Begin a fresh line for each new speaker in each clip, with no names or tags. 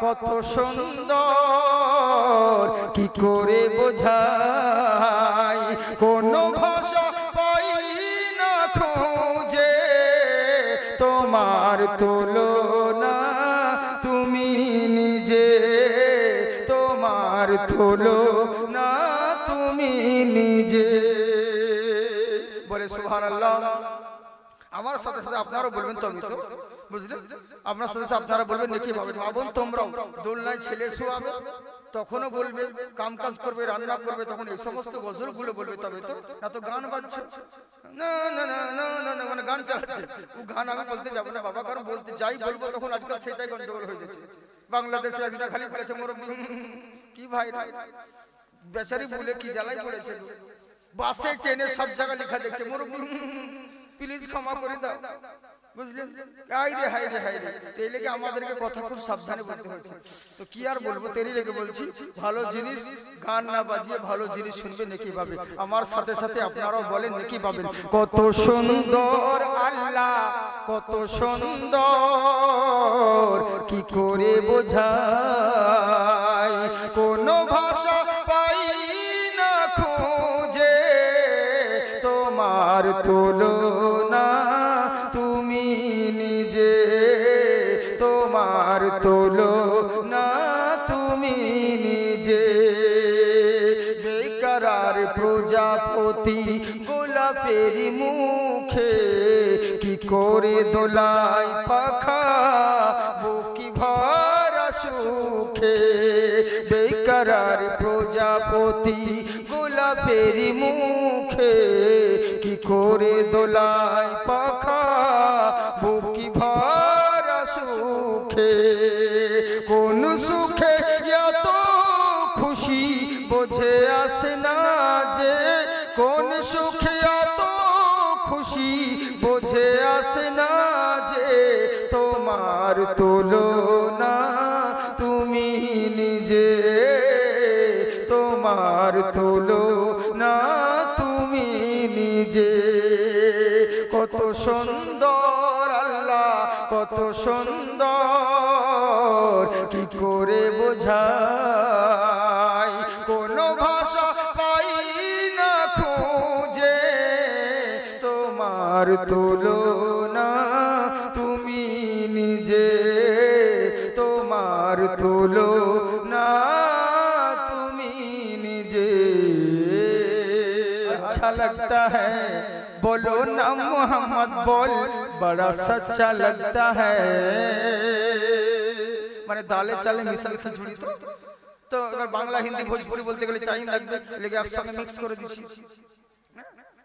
কত সুন্দর। কি করে বোঝাই? কোন ভাষা পাই না খুঁজে। তোমার তুলনা তুমি নিজে। তোমার তুলনা তুমি নিজে। বলে, সুবহানাল্লাহ। আমার সাথে সাথে আপনারাও বলবেন তো আমি তো। বুঝলেন? আপনার সাথে আপনারা বলবেন নাকি ভাবেন মা বোন তোমরাও দোলনায় ছেলে শোয়াবে, তখনও বলবে কাম কাজ করবে, রান্না করবে, তখন এই সমস্ত গজলগুলো বলবে তবে তো। না তো গান বাজছে। না না না না না না মানে গান চালাচ্ছে। ও গান আমি বলতে যাব না বাবা, কারণ বলতে যাই বলব তখন আজকাল সেটাই গন্ডগোল হয়ে যাচ্ছে বাংলাদেশের রাজনা খালি করেছে মোর কি ভাই ভাই বেচারি বলে কি জ্বালাই পড়েছে বাসে ট্রেনে সব জায়গায় লেখা দেখছে মোর প্লিজ ক্ষমা করে দাও। আমার সাথে সাথে আপনারাও বলেন নাকি পাবেন কত সুন্দর আল্লাহ, কত সুন্দর, কি করে বোঝাই কোন ভাষা পাই না খুঁজে, তোমার তুলনা নিজে তোমার তোলো না তুমি নিজে। বেকার প্রজাপতি গোলাপের মুখে কি করে দোলাই পাখা? বুকি ভরা সুখে বেকার প্রজাপতি গোলাপের মুখে কি করে দোলাই পাখা? বুকি ভরা সুখে। কোন সুখে এত খুশি বোঝে আসে না যে, কোন সুখে এত খুশি বোঝে আসে না যে, তোমার তুলনা তুমি নিজে, তোমার তুলনা তুমি নিজে। কত সুন্দর কত সুন্দর কি করে বোঝাই কোন ভাষা পাই না খুঁজে তোমার তুলনা তুমি নিজে তোমার তুলনা তুমি নিজে अच्छा लगता है बोलो ना मोहम्मद बोल बड़ा सच्चा लगता है মানে দালে চালে মিশা মিশা ঝুড়ি তো তো এবার বাংলা হিন্দি ভোজপুরি বলতে গেলে টাইম লাগবে লেগে একসঙ্গে মিক্স করে দিচ্ছি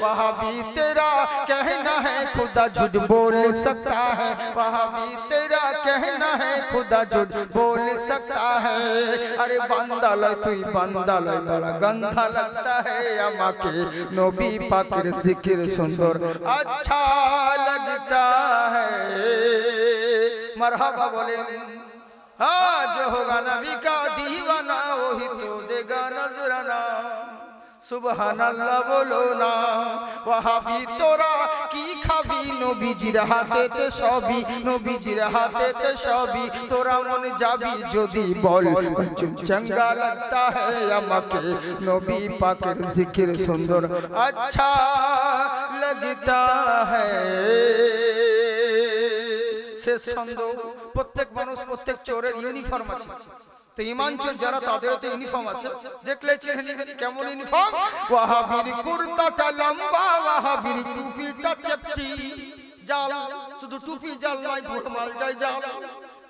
وہاں بھی تیرا کہنا ہے خدا جھوٹ بول سکتا ہے وہاں بھی تیرا کہنا ہے خدا جھوٹ بول سکتا ہے ارے باندہ لے ہی بندہ لے بڑا گندہ لگتا ہے আমাকে নবী پاکر ذکر سندر اچھا لگتا ہے مرحبا بولے ہاں جو ہوگا نبی کا دیوانا وہی تو دے گا نظر না। তোরা খাবি? তোরা যাবি যদি বল চঙ্গা লাগতা আমাকে। জিকির সুন্দর আচ্ছা লাগিতা হে। সে ছন্দ। প্রত্যেক মানুষ, প্রত্যেক চোরের ইউনিফর্ম আছে। তো যারা তাদেরও তো ইউনিফর্ম আছে। দেখলে চিনে নেবেন কেমন ইউনিফর্ম? ওয়াহাবির কুর্তাটা লম্বা ওয়াহাবির টুপিটা চেপটি। জাল শুধু টুপি জাল নয় পুরো মালটাই জাল।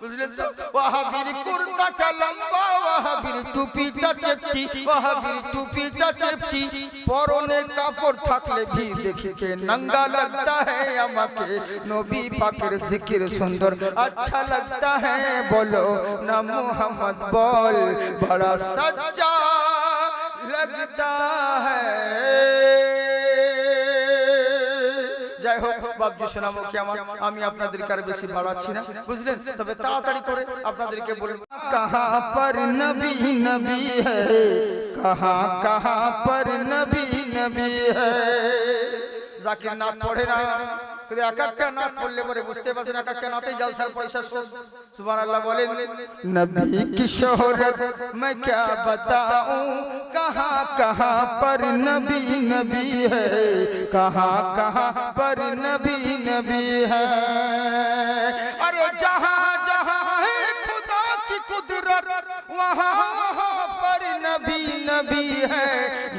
বুঝলেন তো ওয়াহাবির কুর্তাটা লম্বা ওয়াহাবির টুপিটা চেপটি ওয়াহাবির টুপিটা চেপটি পরনে কাপড় থাকলে ভি দেখিতে নঙ্গা लगता है আমাকে নবী পাকের জিকির সুন্দর अच्छा लगता है बोलो ना मोहम्मद बोल बड़ा सच्चा लगता है বাবজি সোনামুখী আমার আমি আপনাদেরকে আর বেশি বাড়াচ্ছি না। বুঝলেন? তবে তাড়াতাড়ি করে আপনাদেরকে বলব। কাহা পর নবী নবী হ্যায় কাহা কাহা পর নবী নবী হ্যায় জাকির নাথ পড়ে না কিন্তু এক একটা নাত পরে বুঝতে পারছেন এক একটা নাতে জলসার পয়সা সুবহানাল্লাহ বলেন، নবী কি শোহরত میں کیا بتاؤں کہاں کہاں پر نبی نبی ہے کہاں کہاں پر نبی نبی ہے ارے جہاں جہاں ہے خدا کی قدرت وہاں پر نبی نبی ہے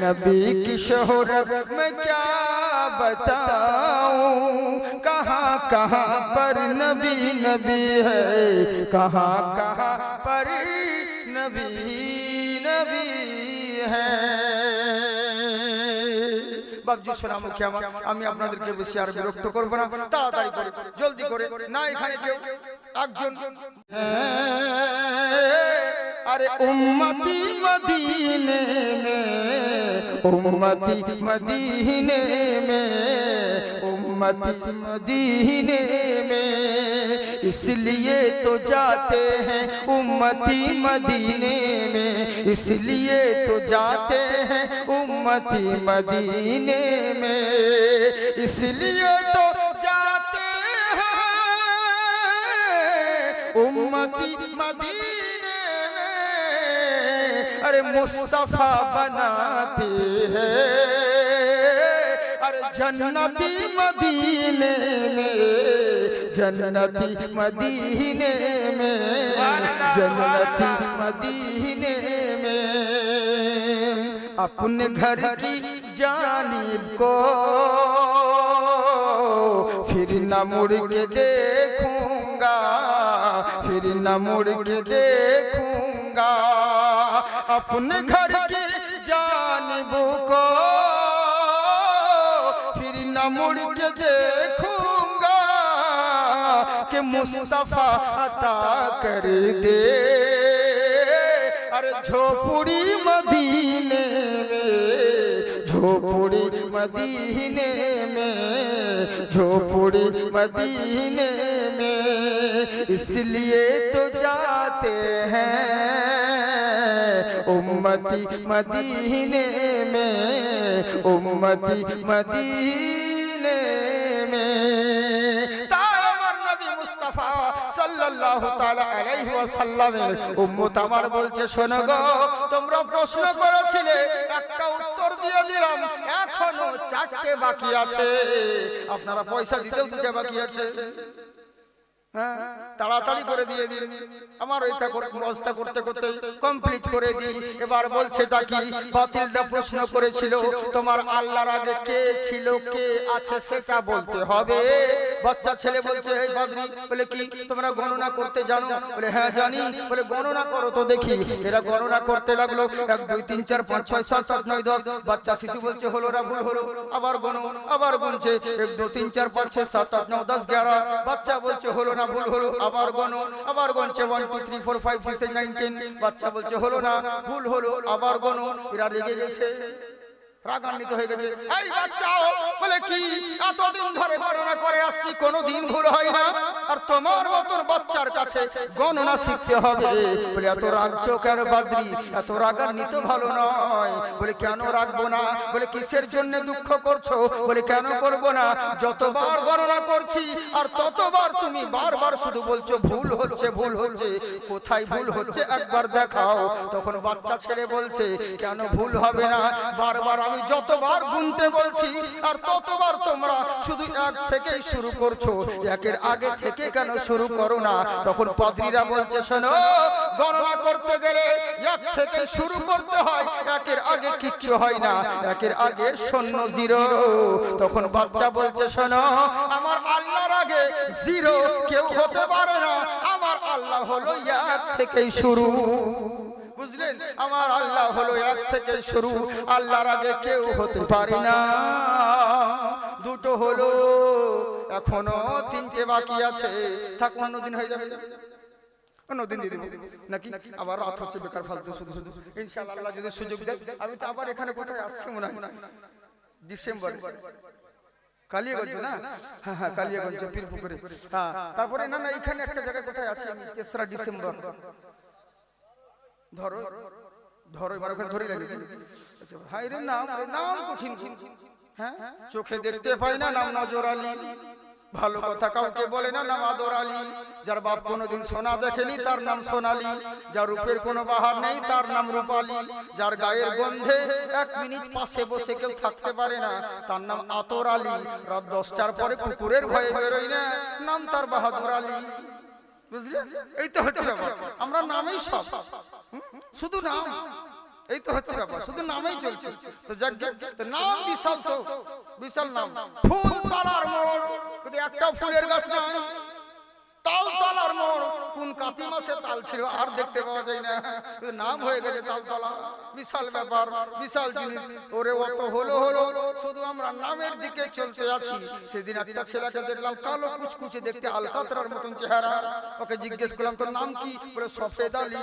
نبی کی شہرت میں کیا बताऊं कहां कहां पर नबी नबी है कहां कहां पर नबी नबी है বাবজি সোনামুখী আমার আমি আপনাদেরকে বেশি আর বিরক্ত করবো না তাড়াতাড়ি করে জলদি করে না এখানে কেউ একজন ارے امتی مدینے میں امتی مدینے میں امتی مدینے میں اس لیے تو جاتے ہیں امتی مدینے میں اس لیے تو جاتے ہیں امتی مدینے میں اس لیے تو جاتے ہیں امتی مدینے ارے مصطفیٰ بناتی ہے۔ ارے جنتی مدینے میں، جنتی مدینے میں، جنتی مدینے میں۔ اپنے گھر کی جانب کو پھر نہ مڑ کے دیکھوں گا، پھر نہ مڑ کے دیکھوں گا۔ اپنے گھر کی جانب کو پھر نہ مڑ کے دیکھوں گا کہ مصطفیٰ عطا کر دے۔ ارے جھوپڑی مدینے میں، جھوپڑی مدینے میں، جھوپڑی مدینے میں اس لیے تو جاتے ہیں۔ उम्मती मदीने में उम्मती मदीने में তার নবী মুস্তাফা সাল্লাল্লাহু তাআলা আলাইহি ওয়াসাল্লামের উম্মত আমার বলছে শোনো গো তোমরা প্রশ্ন করেছিলে একটা উত্তর দিয়ে দিলাম এখনো চারটে বাকি আছে আপনারা পয়সা দিতেও দুটো বাকি আছে হ্যাঁ? তাড়াতাড়ি করে দিয়ে দিন। আমার ওইটা করতে করতে কমপ্লিট করে দিই। এবার বলছে তাকি বাতিলটা প্রশ্ন করেছিল, তোমার আল্লাহর আগে কে ছিল, কে আছে সেটা বলতে হবে? বাচ্চা ছেলে বলছে, এই বাদরি। বলে, কি তোমরা গণনা করতে জানো? বলে হ্যাঁ জানি। বলে, গণনা করো তো দেখি। এরা গণনা করতে লাগল। এক, দুই, তিন, চার, পাঁচ, ছয়, সাত নয়, দশ। বাচ্চা শিশু বলছে, হলো না, ভুল হলো। আবার গণো, আবার গুনছে। এক দু তিন, চার, পাঁচ, ছয়, সাত, আট, নয়, দশ, এগারো। বাচ্চা বলছে, হলো না ভুল হলো, আবার গণ, আবার গণছে one two three four five six nine বাচ্চা বলছে, হলো না, ভুল হলো, আবার গণ। এরা রেগে গেছে। রাগান্বিত হয়ে গেছে। এই বাচ্চাও বলে কি? এতদিন ধরে গণনা করে আসছি, কোনোদিন ভুল হয় না। আর তোমার মতন বাচ্চার কাছে গণনা শিখতে হবে। বলে, এত রাগছো কেন বাদ্রি, এত রাগান্বিত ভালো নয়। বলে, কেন রাখব না? বলে, কিসের জন্য দুঃখ করছ? বলে, কেন করব না? যতবার গণনা করছি, আর ততবার তুমি বারবার শুধু বলছো, ভুল হচ্ছে ভুল হচ্ছে। কোথায় ভুল হচ্ছে একবার দেখাও। তখন বাচ্চা ছেলে বলছে, কেন ভুল হবে না? বারবার আমি যতবার গুনতে বলছি আর ততবার তোমরা শুধু এক থেকেই শুরু করছ, একের আগে থেকে কেন শুরু করো না? তখন পাদ্রীরা বলছে, শোনো, গণনা করতে গেলে এক থেকে শুরু করতে হয়, একের আগে কিচ্ছু হয় না, একের আগে শূন্য জিরো। তখন বাচ্চা বলছে, শোনো, আমার আল্লাহর আগে জিরো কেউ হতে পারে না, আমার আল্লাহ হলো এক থেকেই শুরু। বুঝলেন? আমার আল্লাহ হলো এক থেকে শুরু। আল্লাহর আগে কেউ হতে পারে না। দুটো হলো, এখনও তিনটে বাকি আছে। থাক অন্যদিন হয়ে যাবে। হয়। হ্যাঁ হ্যাঁ তারপরে না না, এখানে একটা জায়গায় কোথায় আছি তেসরা ডিসেম্বর। ধরো ধরো, এবার ওখানে ধরে লাগে আচ্ছা ভাই রে, নাম রে, নাম কঠিন হ্যাঁ? চোখে দেখতে পাই না নাম নজর আলী। ভালো কথা কাউকে বলে না নাম আদর আলী। যার বাপ কোনোদিন সোনা দেখেনি, তার নাম সোনালী। যার রূপের কোনো বাহার নেই, তার নাম রূপালী। যার গায়ের গন্ধে এক মিনিট পাশে বসে কেউ থাকতে পারে না, তার নাম আতর আলী। রাত দশটার পরে কুকুরের ভয়ে বেরোয় না, নাম তার বাহাদুর আলী। বুঝলে? এই তো হচ্ছে আমরা নামেই সব? শুধু নাম। এই তো হচ্ছে ব্যাপার, শুধু নামেই চলছে। তো যাক যাক নাম বিশাল তো, বিশাল নাম। ফুল তালার মোড়, কিন্তু একটা ফুলের গাছ নাই। তাল তালার মোড়, কোন কাতি মাসে তাল ছিল আর দেখতে পাওয়া যায় না। নাম হয়ে গেছে তালতলা বিশাল ব্যাপার, বিশাল জিনিস। ওরে অত হলো হলো, শুধু আমরা নামের দিকে চলতে আছি। সেদিন একটা ছেলেকে দেখলাম কালো কুচকুচে দেখতে আলকাতরার মতন চেহারা। ওকে জিজ্ঞেস করলাম, তোর নাম কি? বলে, সফেদ আলী।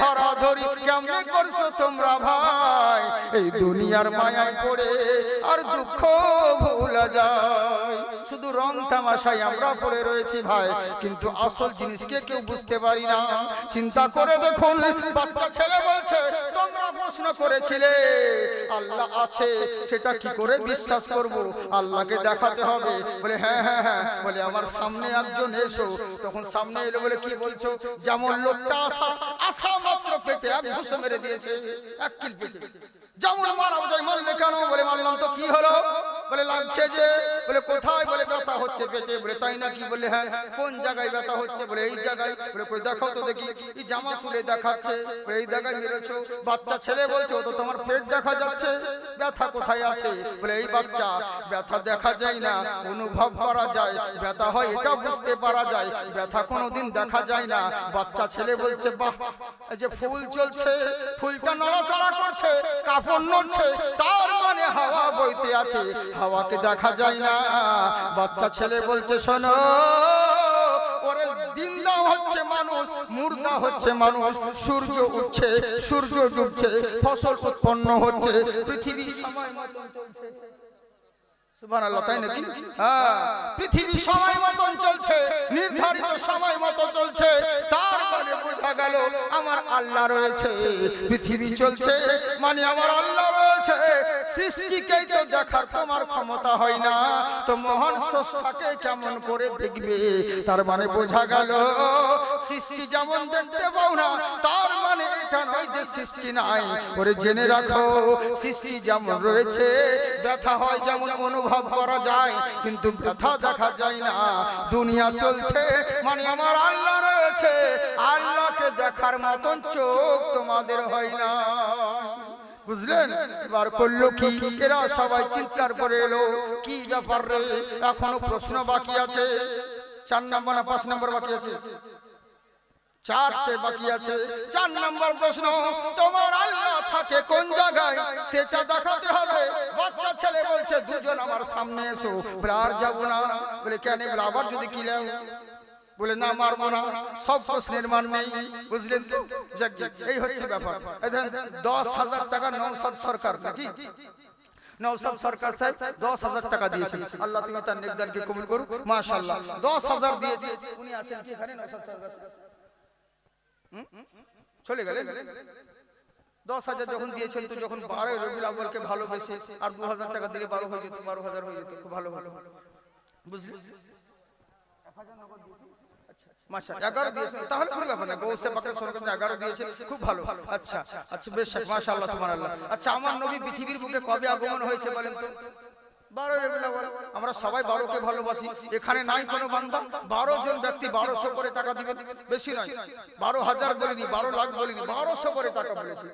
ধরা ধরি করছ ভাই? দুনিয়ার মায়ায় আর দুঃখ ভুলা যায় শুধু রং তামাশায় আমরা পড়ে রয়েছি ভাই, কিন্তু আসল জিনিসকে কেউ বুঝতে পারি না। চিন্তা করে দেখুন, বাচ্চা ছেলে বলছে, তোমরা প্রশ্ন করেছিলে। আল্লাহ আছে, সেটা কি করে বিশ্বাস করব? আল্লাহকে দেখাতে হবে। বলে হ্যাঁ হ্যাঁ হ্যাঁ। বলে, আমার সামনে একজন এসো। তখন সামনে এলো, বলে, কি বলছো? যেমন লোকটা আসা আসা মাত্র পেটে এক ঘুষো মেরে দিয়েছে, এক কিল পেটে। যেমন মারা যায় মারলে কেন? বলে, মারলাম তো কি হলো? বলে, লাগছে যে? বলে, কোথায়? বলে, ব্যথা হচ্ছে পেটে। বলে, তাই নাকি? বলে হ্যাঁ। কোন জায়গায় ব্যথা হচ্ছে? বলে, এই জায়গায়। বলে, কই তো দেখি। এই জামা তুলে দেখাচ্ছে। এই জায়গায় মেরেছো। বাচ্চা ছেলে বলছে তো তোমার পেট দেখা যাচ্ছে। ব্যথা কোথায় আছে? বলে, এই বাচ্চা, ব্যথা দেখা যায় না, অনুভব করা যায়। ব্যথা হয়, এটা বুঝতে পারা যায়। ব্যথা কোনোদিন দেখা যায় না। বাচ্চা ছেলে বলছে, বাহ যে ফুল চলছে, ফুলটা নড়াচড়া করছে, কাপড় নড়ছে, তার মানে হাওয়া বইতে আছে। হাওয়াকে দেখা যায় না। বাচ্চা ছেলে বলছে, শোনো সময় মতন চলছে। তাই হ্যাঁ বোঝা গেল, আমার আল্লাহ রয়েছে। পৃথিবী চলছে মানে আমার আল্লাহ রয়েছে সৃষ্টিকেই তো দেখার তোমার ক্ষমতা হয় না। তো মহান স্রষ্টাকে কেমন করে দেখবে? তার মানে বোঝা গেল, সৃষ্টি যেমন দেখতে পাও না, তার মানে এটা নয় যে সৃষ্টি নাই। ওরে জেনে রাখো, সৃষ্টি যেমন রয়েছে, ব্যথা হয় যেমন অনুভব করা যায়, কিন্তু ব্যথা দেখা যায় না। দুনিয়া চলছে মানে আমার আল্লাহ রয়েছে। আল্লাহকে দেখার মতন চোখ তোমাদের হয় না। বুঝলেন? এবার করল কি? এরা সবাই চিৎকার করে এলো, কি ব্যাপার রে? এখনও প্রশ্ন বাকি আছে? চার নম্বর না পাঁচ নম্বর বাকি আছে? চারটে বাকি আছে। চার নম্বর প্রশ্ন, তোমার আল্লাহ থাকে কোন জায়গায়? সেটা দেখাতে হবে। বাচ্চা ছেলে বলছে, দুজন আমার সামনে এসো। আর যাব না। বলে, কেন আবার যদি কিলাও বলে, না, মারবো না। সব প্রশ্নের মান নেই। বুঝলেন তো? এই হচ্ছে ব্যাপার। দশ হাজার টাকা নৌসাদ সরকার, নাকি? নৌসাদ সরকার দশ হাজার টাকা আল্লাহ তার করুক। দশ হাজার দিয়েছে। দশ হাজার যখন যখন বারো রবিউল আব্বালকে ভালোবেসে আর দু হাজার টাকা দিলে বারো হয়ে যেত, বারো হাজার হয়ে যেত, খুব ভালো ভালো বুঝলি তাহলে কোনো ব্যাপার না গৌসে পাকের সরকার এগারো দিয়েছেন খুব ভালো। আচ্ছা আচ্ছা বেশ আল্লাহ আচ্ছা আমার নবী পৃথিবীর বুকে কবে আগমন হয়েছে বলেন তো? বারো। আমরা সবাই বারোকে ভালোবাসি। এখানে নাই কোনো বান্দা। বারো জন ব্যক্তি বারোশো করে টাকা দিবেন। বেশি নয়। বারো হাজার বলিনি বারো লাখ বলিনি বারোশো করে টাকা বলেছি।